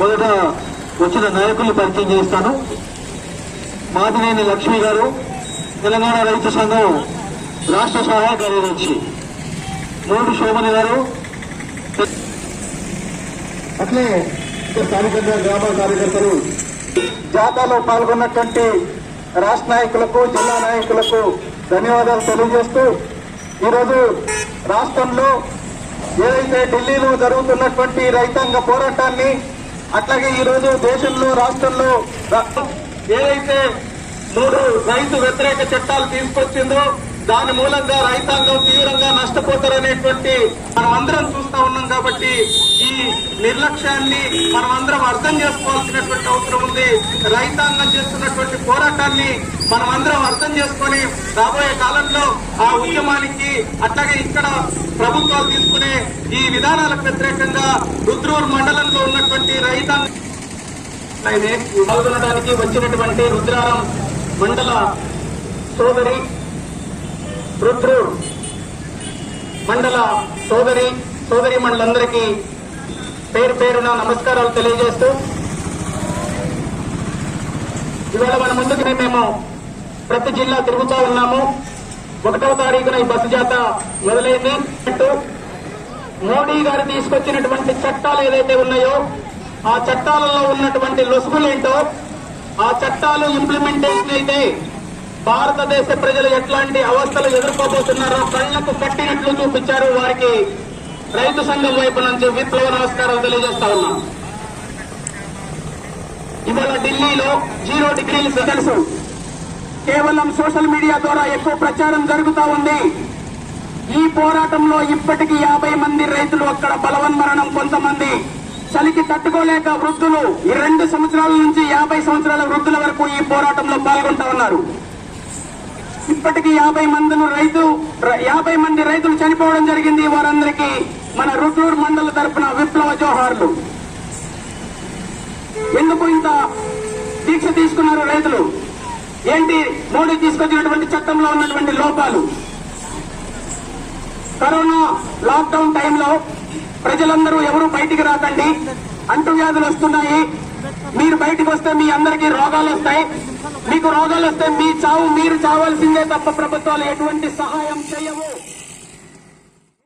మొదట వచ్చిన నాయకులు పరిచయం చేస్తాను మాదినేని లక్ష్మి గారు తెలంగాణ రైతు సంఘం రాష్ట్ర సహాయ కార్యదర్శి మూడు శోభని గారు. అట్లే స్థానికంగా గ్రామ కార్యకర్తలు జాతాలో పాల్గొన్నటువంటి రాష్ట్ర నాయకులకు జిల్లా నాయకులకు ధన్యవాదాలు తెలియజేస్తూ ఈరోజు రాష్ట్రంలో ఏదైతే ఢిల్లీలో జరుగుతున్నటువంటి రైతాంగ పోరాటాన్ని అట్లాగే ఈరోజు దేశంలో రాష్ట్రంలో ఏదైతే మూడు రైతు వ్యతిరేక చట్టాలు తీసుకొచ్చిందో దాని మూలంగా రైతాంగం తీవ్రంగా నష్టపోతారనేటువంటి మనం అందరం చూస్తా ఉన్నాం కాబట్టి ఈ నిర్లక్ష్యాన్ని మనం అందరం అర్థం చేసుకోవాల్సినటువంటి అవసరం ఉంది. రైతాంగం చేస్తున్నటువంటి పోరాటాన్ని మనం అందరం అర్థం చేసుకొని రాబోయే కాలంలో ఆ ఉద్యమానికి అట్లాగే ఇక్కడ ప్రభుత్వాలు తీసుకునే ఈ విధానాలకు వ్యతిరేకంగా రుద్రూర్ మండలంలో ఉన్నటువంటి రైతాంగం పాల్గొనడానికి వచ్చినటువంటి రుద్రారం మండల సోదరి రుద్రూర్ మండల సోదరి సోదరి మండలందరికీ పేరు పేరున నమస్కారాలు తెలియజేస్తూ ఇవాళ మన ముందుకు మేము ప్రతి జిల్లా తిరుగుతూ ఉన్నాము. ఒకటవ తారీఖున ఈ బస్సు జాత మొదలైంది. మోడీ గారు తీసుకొచ్చినటువంటి చట్టాలు ఏదైతే ఉన్నాయో ఆ చట్టాలలో ఉన్నటువంటి లొసుగులేంటో ఆ చట్టాలు ఇంప్లిమెంటేషన్ అయితే భారతదేశ ప్రజలు ఎట్లాంటి అవస్థలు ఎదుర్కోబోతున్నారో కళ్ళకు కట్టినట్లు చూపించారు వారికి రైతు సంఘం వైపు నుంచి విప్లవ నమస్కారాలు తెలియజేస్తా ఉన్నాం. ఇవాళ ఢిల్లీలో జీరో డిగ్రీలు తెలుసు కేవలం సోషల్ మీడియా ద్వారా ఎక్కువ ప్రచారం జరుగుతూ ఉంది. ఈ పోరాటంలో ఇప్పటికి యాభై మంది రైతులు అక్కడ బలవన్మరణం కొంతమంది. చలికి తట్టుకోలేక వృద్ధులు ఈ రెండు సంవత్సరాల నుంచి యాభై సంవత్సరాల వృద్ధుల వరకు ఈ పోరాటంలో పాల్గొంటా ఉన్నారు. ఇప్పటికీ యాభై మందిని రైతు యాభై మంది రైతులు చనిపోవడం జరిగింది. వారందరికీ మన రుట్లూరు మండల తరపున విప్లవ జోహార్లు. ఎందుకు ఇంత దీక్ష తీసుకున్నారు రైతులు? ఏంటి మోడీ తీసుకొచ్చినటువంటి చట్టంలో ఉన్నటువంటి లోపాలు? కరోనా లాక్డౌన్ టైంలో ప్రజలందరూ ఎవరు బయటికి రాకండి. అంటువ్యాధులు వస్తున్నాయి. మీరు బయటికి వస్తే మీ అందరికీ రోగాలు వస్తాయి. మీకు రోగాలు వస్తే మీ చావు మీరు చావాల్సిందే తప్ప ప్రభుత్వాలు ఎటువంటి సహాయం చేయవు.